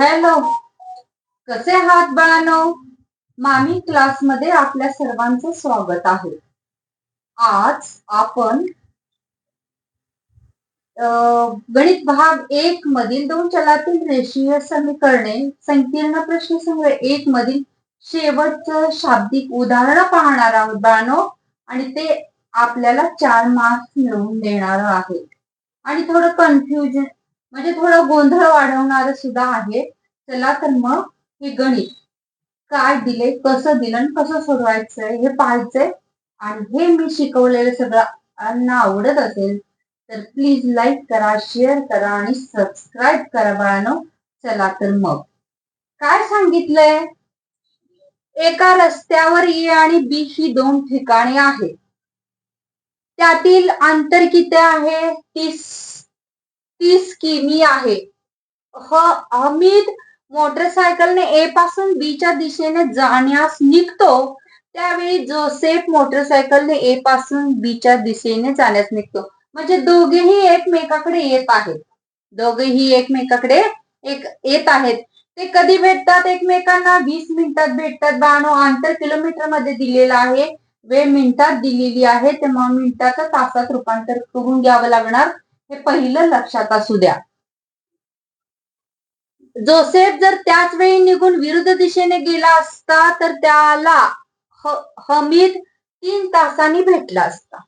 Hello. कसे आहात बाळानो? मामी क्लासमध्ये आपल्या सर्वांचं स्वागत आहे. आज आपण गणित भाग एक मधील दोन चलातील रेषीय समीकरणे संकीर्ण प्रश्न संग्रह एक मधील शेवटचं शाब्दिक उदाहरण पाहणार आहोत बाळानो. आणि ते आपल्याला चार मार्क्स मिळवून देणार आहे. आणि थोडं कन्फ्युजन म्हणजे थोडं गोंधळ वाढवणार सुद्धा आहे. चला तर मग हे गणित. काय दिले कसं दिलं आणि कसं सोडवायचंय हे पाहायचंय. आणि हे मी शिकवलेलं सगळ्यांना आवडत असेल तर प्लीज लाईक करा शेअर करा आणि सबस्क्राईब करा बाळानो. चला तर मग. काय सांगितलंय? एका रस्त्यावर ए आणि बी ही दोन ठिकाणे आहेत. त्यातील अंतर किती आहे तीस तीस किमी आहे. ह अमित मोटरसायकलने ए पासून बी च्या दिशेने जाण्यास निघतो त्यावेळी जोसेफ मोटरसायकलने ए पासून बी च्या दिशेने जाण्यास निघतो. म्हणजे दोघेही एकमेकाकडे येत आहेत. दोघेही एकमेकाकडे एक येत आहेत. ते कधी भेटतात? एकमेकांना वीस मिनिटात भेटतात. बानो अंतर किलोमीटरमध्ये दिलेलं आहे. वेळ मिनिटात दिलेली आहे. तेव्हा मिनिटाचं तासात रूपांतर करून घ्यावं लागणार. हे पहिलं लक्षात असू द्या. जोसेफ जर त्याच वेळी निघून विरुद्ध दिशेने गेला असता तर त्याला हमीद तीन तासांनी भेटला असता.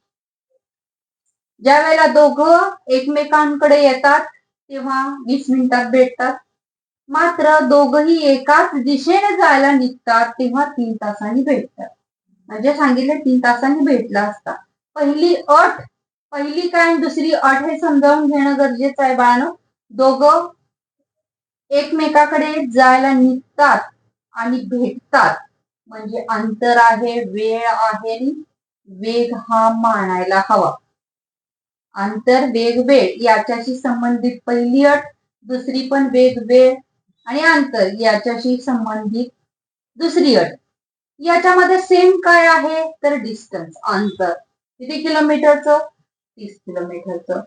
ज्या वेळेला दोघं एकमेकांकडे येतात तेव्हा वीस मिनिटात भेटतात. मात्र दोघही एकाच दिशेने जायला निघतात तेव्हा तीन तासांनी भेटतात. म्हणजे सांगितले तीन तासांनी भेटला असता. पहिली अट पहिली काय आणि दुसरी अट हे समजावून घेणं गरजेचं आहे बाळानो. दोघं एकमेकाकडे जायला निघतात आणि भेटतात. म्हणजे अंतर आहे वेळ आहे वेग हा मानायला हवा. अंतर वेग वेळ याच्याशी संबंधित पहिली अट दुसरी पण वेग वेळ आणि अंतर याच्याशी संबंधित दुसरी अट. याच्यामध्ये सेम काय आहे? तर डिस्टन्स अंतर. किती किलोमीटरचं? तीस किलोमीटरचं.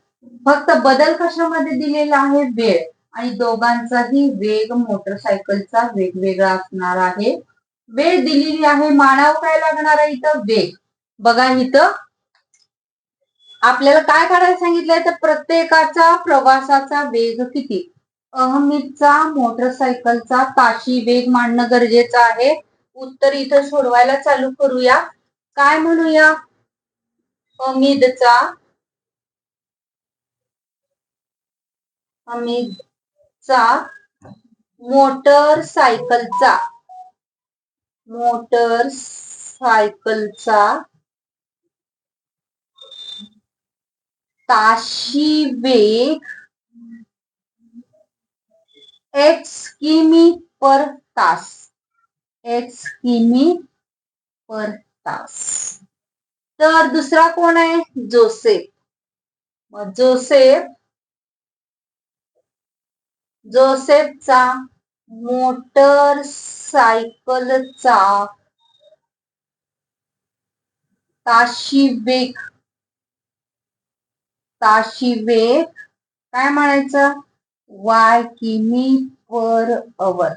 फक्त बदल कशामध्ये दिलेला आहे? वेळ. आणि दोघांचाही वेग मोटरसायकलचा वेगवेगळा असणार आहे. वेळ दिलेली आहे. मानाव काय लागणार आहे इथं? वेग. बघा इथं. आपल्याला काय करायला सांगितलंय? तर प्रत्येकाचा प्रवासाचा वेग किती? अहमीदचा मोटरसायकलचा ताशी वेग मांडणं गरजेचं आहे. उत्तर इथं सोडवायला चालू करूया. काय म्हणूया? अमितचा अमिदचा मोटर सायकलचा मोटर सायकलचा ताशी वेग एक्स किमी पर तास एक्स किमी पर तास. तर दुसरा कोण आहे? जोसेफ. जोसेफ जोसेफचा मोटर सायकलचा ताशी वेग ताशी वेग काय म्हणायचं? वाय किमी पर अवर.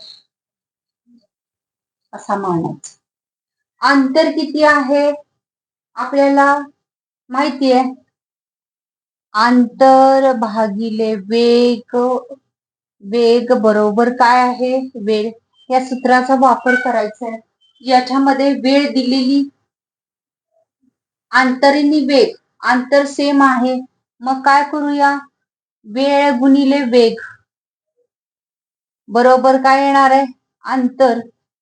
असा म्हणायचं. अंतर किती आहे? आपल्याला माहिती आहे अंतर भागिले वेग वेग बरोबर काय आहे? वेळ. या सूत्राचा वापर करायचा आहे याच्यामध्ये वेळ दिलेली अंतरीनी वेग. आंतर सेम आहे. मग काय करूया? वेळ गुणिले वेग. बरोबर काय येणार आहे अंतर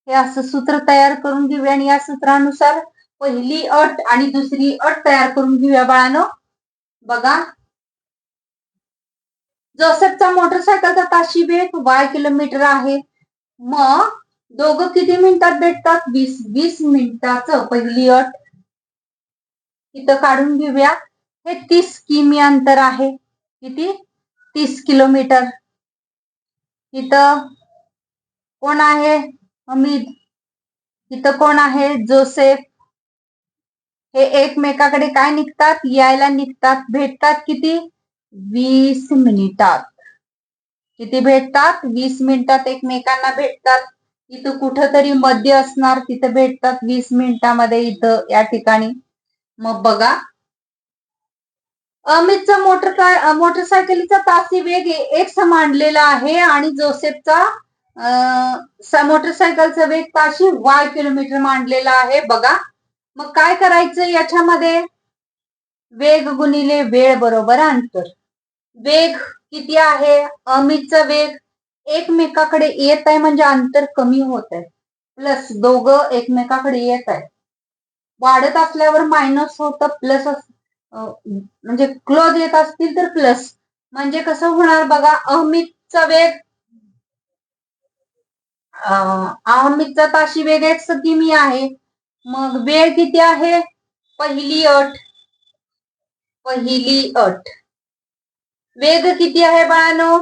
हे असं सूत्र तयार करून घेऊया आणि या सूत्रानुसार पहिली अट आणि दुसरी अट तयार करून घेऊया बाळानो. बघा. जोसेफचा मोटरसायकलचा ताशी वेग वाय किलोमीटर आहे. मग दोघं किती मिनिटात भेटतात? वीस वीस मिनिटाचं पहिली अट. इथं काढून घेऊया. हे तीस किमी अंतर आहे. किती? तीस किलोमीटर. इथं कोण आहे? अमित. इथं कोण आहे? जोसेफ. हे एकमेकाकडे काय निघतात? यायला निघतात. भेटतात किती? वीस मिनिटात. किती भेटतात? वीस मिनिटात एकमेकांना भेटतात. इथं कुठंतरी मध्य असणार तिथं भेटतात वीस मिनिटामध्ये इथं या ठिकाणी. मग बघा. अमितचा मोटर मोटरसायकलीचा तासी वेग एक मांडलेला आहे आणि जोसेफचा मोटरसायकलचा वेग ताशी वाय किलोमीटर मांडलेला आहे. बघा. मग काय करायचं याच्यामध्ये? वेग गुणिले वेळ बरोबर अंतर. वेग किती आहे? अमितचा वेग एकमेकाकडे येत आहे म्हणजे अंतर कमी होत आहे. प्लस दोघं एकमेकाकडे येत आहे वाढत असल्यावर मायनस होतं प्लस म्हणजे क्लोज येत असतील तर प्लस म्हणजे कसं होणार बघा अमितचा वेग अमितचा ताशी वेग एक किमी आहे. मग वेळ किती आहे? पहिली अट. पहिली अट. वेग किती आहे बाळानो?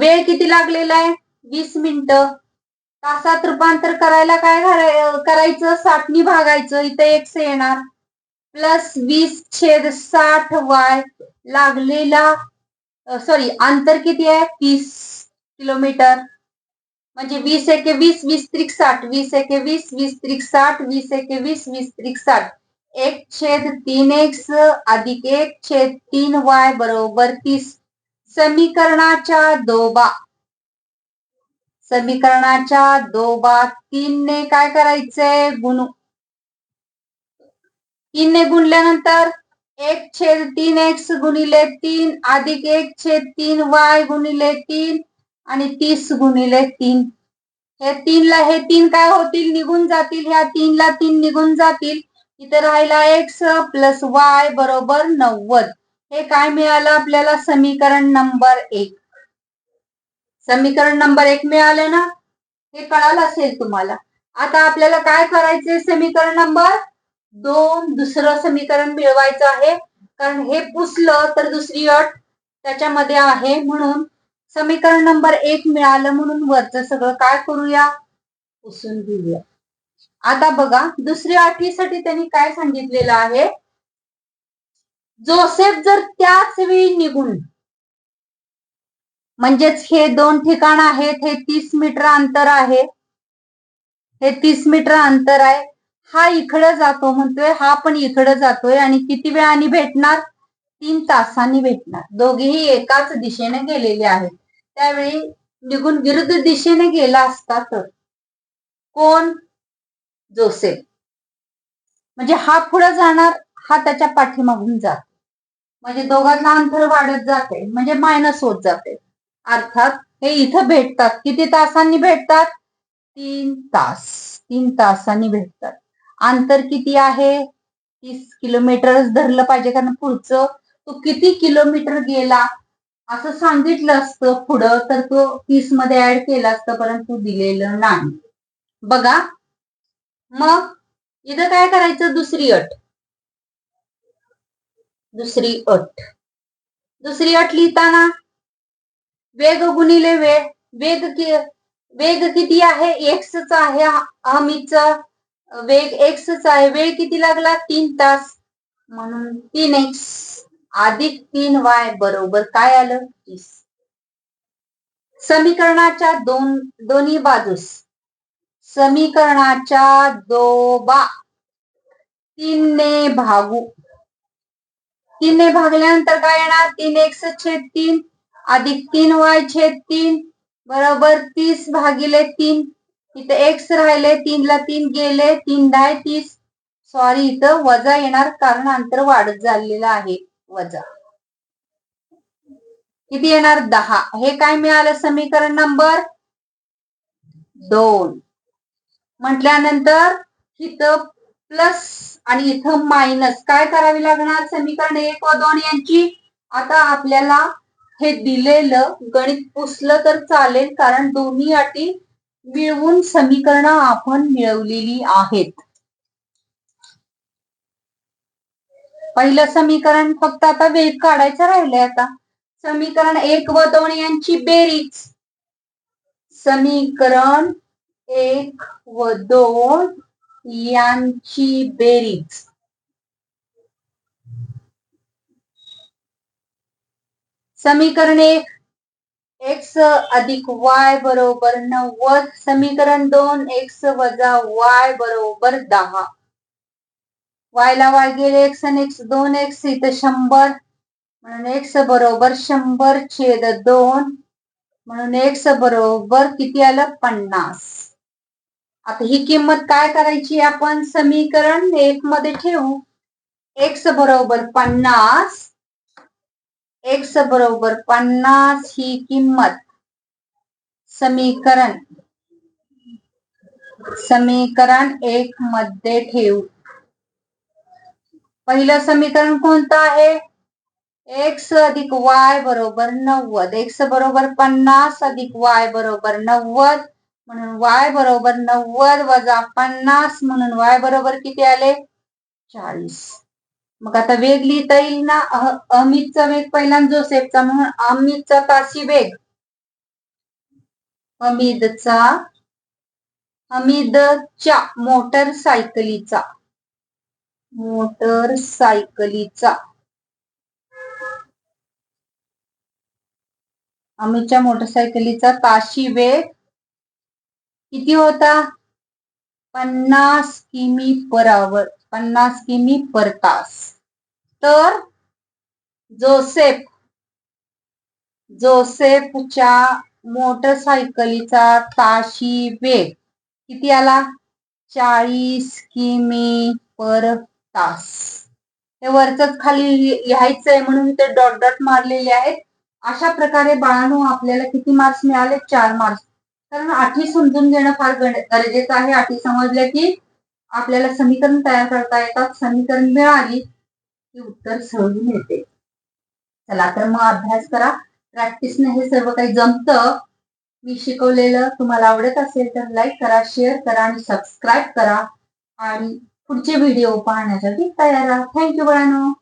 वेळ किती लागलेला आहे? वीस मिनिट. तासात रूपांतर करायला काय करायचं? साठनी भागायचं. इथं एक्स येणार. प्लस वीस छेद साठ वाय लागलेला सॉरी अंतर किती आहे? तीस किलोमीटर. म्हणजे वीस एके वीस वीस त्रिक साठ वीस एके वीस वीस त्रिक साठ वीस एके वीस वीस त्रिक साठ. एक छेद तीन एक्स अधिक एक छेद तीन वाय बरोबर तीस. समीकरणाच्या दोबा. समीकरणाच्या दोबा तीनने काय करायचंय? गुणू. तीनने गुणल्यानंतर एक छेद तीन एक्स गुणिले तीन अधिक एक छेद तीन वाय गुणिले तीन आणि तीस गुणिले तीन. हे तीनला हे तीन काय होतील? निघून जातील. ह्या तीनला तीन निघून जातील. इथे राहिला एक्स प्लस वाय बरोबर नव्वद. हे काय मिळालं आपल्याला? समीकरण नंबर एक. समीकरण नंबर एक मिळालं ना? हे कळालं असेल तुम्हाला. आता आपल्याला काय करायचंय समीकरण नंबर? दोन. दुसरं समीकरण मिळवायचं आहे. कारण हे पुसलं तर दुसरी अट त्याच्यामध्ये आहे म्हणून समीकरण नंबर एक मिळालं म्हणून वरचं सगळं काय करूया? पुसून घेऊया. आता बघा दुसऱ्या अटीसाठी त्यांनी काय सांगितलेलं आहे? जोसेफ जर त्याच वेळी निघून म्हणजेच हे दोन ठिकाण आहेत हे तीस मीटर अंतर आहे हे तीस मीटर अंतर आहे हा इकडं जातो म्हणतोय हा पण इकडं जातोय आणि किती वेळाने भेटणार? तीन तासांनी भेटणार. दोघेही एकाच दिशेने गेलेले आहेत. त्यावेळी निघून विरुद्ध दिशेने गेला असता तर. कोण? जोसेफ. म्हणजे हा पुढे जाणार हा त्याच्या पाठीमागून जात. म्हणजे दोघांना अंतर वाढत जाते म्हणजे मायनस होत जाते. अर्थात हे इथं भेटतात. किती तासांनी भेटतात? तीन तास. तीन तासांनी भेटतात. अंतर किती आहे? तीस किलोमीटरच धरलं पाहिजे कारण पुढचं तो किती किलोमीटर गेला? असं सांगितलं असतं पुढं तर तो तीसमध्ये ऍड केला असतं परंतु दिलेलं नाही. बघा मग इथं काय करायचं? दुसरी अट. दुसरी अट. दुसरी अट लिहिताना वेग गुणिले वेळ वेग कि वेग किती आहे? एक्सच आहे. हमीचा वेग एक्सच आहे. वेळ किती लागला? तीन तास. म्हणून तीन एक्स अधिक तीन वाय बरोबर काय आलं? तीस. समीकरणाच्या दोन दोन्ही बाजूस. समीकरणाच्या दोबा. तीनने भागू. तीनने भागल्यानंतर काय येणार? तीन एक्स छेद तीन अधिक तीन वाय छेद तीन बरोबर तीस भागिले तीन. इथं एक्स राहिले तीनला तीन गेले तीन दहा तीस. सॉरी इथं वजा येणार कारण अंतर वाढत झालेलं आहे. वजा. किती येणार? दहा. हे काय मिळालं? समीकरण नंबर दोन. म्हटल्यानंतर इथं प्लस आणि इथं मायनस काय करावी लागणार? समीकरण एक व दोन यांची आता आपल्याला हे दिलेलं गणित पुसलं तर चालेल कारण दोन्ही अटी मिळवून समीकरण आपण मिळवलेली आहेत. पहिलं समीकरण फक्त आता वेग काढायचं राहिलंय आता. समीकरण एक व दोन यांची बेरीज. समीकरण एक व दोन यांची बेरीज. समीकरण एक एक्स अधिक वाय बरोबर नव्वद. समीकरण दोन एक्स वजा वाय बरोबर दहा. वायला वाय गेले एक्स आणि एक्स दोन एक्स इथं शंभर. म्हणून एक्स बरोबर शंभर छेद दोन. म्हणून एक्स बरोबर किती आलं? पन्नास. आता ही किंमत काय करायची आपण? समीकरण एक मध्ये ठेवू. एक्स बरोबर पन्नास. एक्स बरोबर पन्नास ही किंमत. समीकरण. समीकरण एक मध्ये ठेवू. पहिलं समीकरण कोणतं आहे? एक्स अधिक वाय बरोबर नव्वद. एक्स बरोबर पन्नास अधिक वाय बरोबर नव्वद. म्हणून वाय बरोबर नव्वद वजा पन्नास म्हणून वाय बरोबर किती आले? चाळीस. मग आता वेग लिहिता येईल ना? अमितचा वेग पहिला जोसेफचा. म्हणून अमितचा ताशी वेग? अमितचा. हमीदच्या मोटर सायकलीचा. मोटर सायकलीचा. अमितच्या मोटरसायकलीचा ताशी वेग? किती होता? पन्नास किमी पर आवर पन्नास किमी पर तास. तर जोसेफ जोसेफच्या मोटरसायकलीचा ताशी वेग किती आला? चाळीस किमी पर तास. हे वरच खाली लिहायचंय म्हणून ते डॉट डॉट मारलेले आहेत. अशा प्रकारे बाळांनो आपल्याला किती मार्क्स मिळाले? चार मार्क्स कारण आठी समजून घेणं फार गरजेचं आहे. आठी समजलं की आपल्याला समीकरण तयार करता येतात. समीकरण मिळाली की उत्तर सहज मिळते. चला तर मग अभ्यास करा. प्रॅक्टिसने हे सर्व काही जमतं. मी शिकवलेलं तुम्हाला आवडत असेल तर लाईक करा शेअर करा आणि सबस्क्राईब करा. आणि पुढचे व्हिडिओ पाहण्यासाठी तयार राहा. थँक्यू बाळांनो.